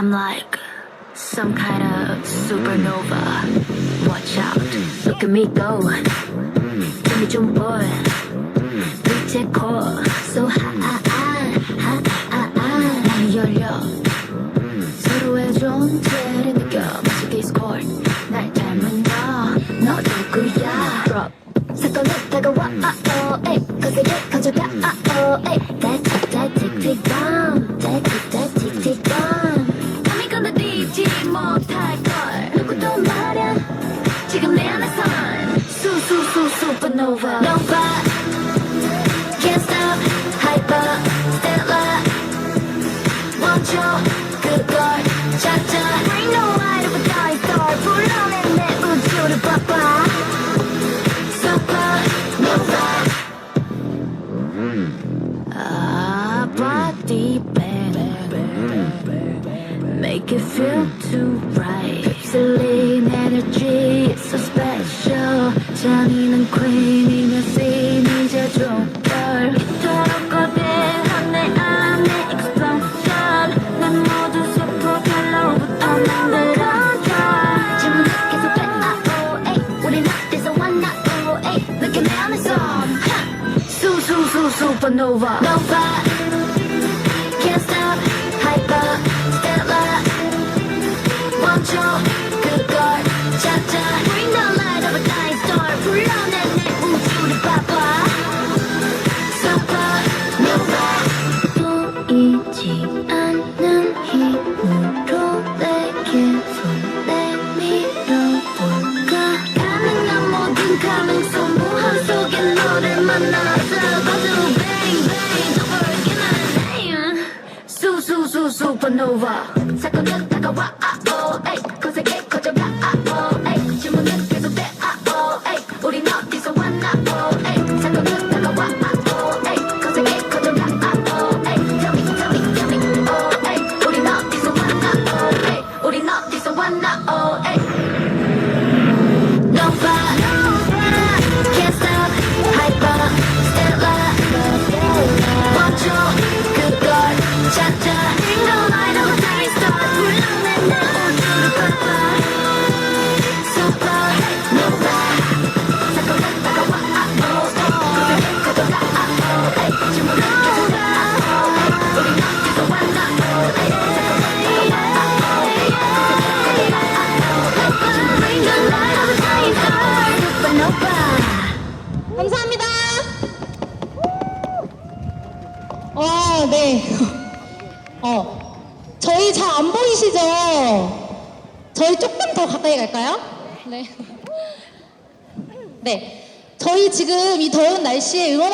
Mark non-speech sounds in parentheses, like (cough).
I'm like some kind of supernova. Watch out, look at me go. Give me 좀 boy. 빛의 core, so high, high, high, high. 많이 열려. 서로의 존재를 느껴. 마치 디스코드. 날 닮은 너, 너 누구야? Drop. 사건이 다가와, 아, 어, 에이. 거세게 가져가, 아, 어, 에이. That, that, that, tick, tick, down. That, supernova. Nova. Can't stop. Hyper. Stella. 멈춰. 그걸 찾아. Bring the light of a dying star. 불러내 내 우주를 봐봐. Supernova. Ah, body bang. Make it feel too right. Pixelating energy, it's so special. 잔인한 queen Supernova. Nova. Zoo Zoo Supernova. さかなったかわあおえこせけ 감사합니다. 어, 네. (laughs) 어, 저희 잘 안 보이시죠? 저희 조금 더 가까이 갈까요? 네. 네. 저희 지금 이 더운 날씨에 응원하